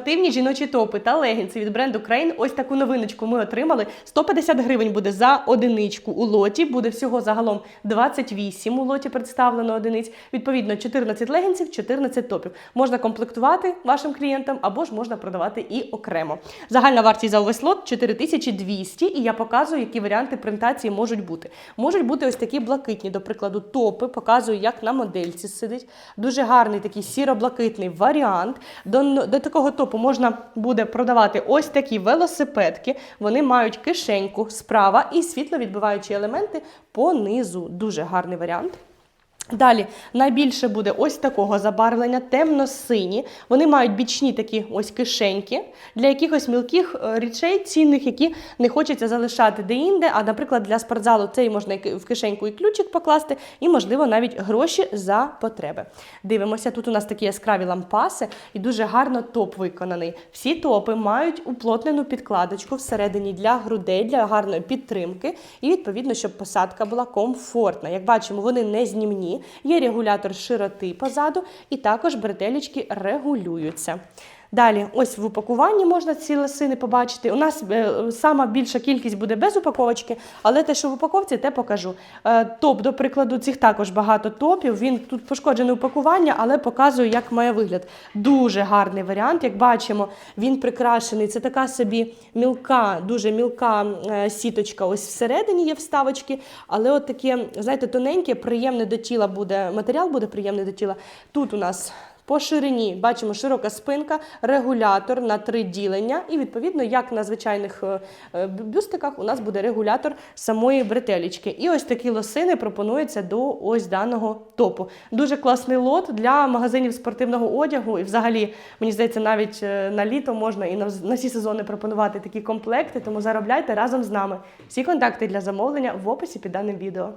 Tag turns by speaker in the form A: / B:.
A: Активні жіночі топи та легінси від бренду Crane. Ось таку новиночку ми отримали. 150 гривень буде за одиничку у лоті. Буде всього загалом 28 у лоті представлено одиниць. Відповідно, 14 легінсів, 14 топів. Можна комплектувати вашим клієнтам або ж можна продавати і окремо. Загальна вартість за увесь лот 4200, і я показую, які варіанти принтації можуть бути. Можуть бути ось такі блакитні, до прикладу, топи. Показую, як на модельці сидить. Дуже гарний такий сіро-блакитний варіант. До, до такого топу можна буде продавати ось такі велосипедки. Вони мають кишеньку справа і світловідбиваючі елементи понизу. Дуже гарний варіант. Далі найбільше буде ось такого забарвлення, темно-сині. Вони мають бічні такі ось кишеньки для якихось мілких е, речей, цінних, які не хочеться залишати де-інде. А, наприклад, для спортзалу цей можна в кишеньку і ключик покласти, і, можливо, навіть гроші за потреби. Дивимося, тут у нас такі яскраві лампаси, і дуже гарно топ виконаний. Всі топи мають уплотнену підкладочку всередині для грудей, для гарної підтримки, і відповідно, щоб посадка була комфортна. Як бачимо, вони не знімні, є регулятор широти позаду, і також бретелечки регулюються. Далі, ось в упакуванні можна ці лосини побачити. У нас е, сама більша кількість буде без упаковочки, але те, що в упаковці, те покажу. Е, топ, до прикладу, цих також багато топів. Він тут пошкоджене упакування, але показую, як має вигляд. Дуже гарний варіант. Як бачимо, він прикрашений. Це така собі мілка, дуже мілка е, сіточка. Ось всередині є вставочки, але от таке, знаєте, тоненьке, приємне до тіла буде. Матеріал буде приємний до тіла. Тут у нас. По ширині бачимо широка спинка, регулятор на три ділення, і відповідно, як на звичайних е, е, бю- бюстиках, у нас буде регулятор самої бретелечки. І ось такі лосини пропонуються до ось даного топу. Дуже класний лот для магазинів спортивного одягу. І взагалі, мені здається, навіть е, на літо можна і на всі сезони пропонувати такі комплекти. Тому заробляйте разом з нами. Всі контакти для замовлення в описі під даним відео.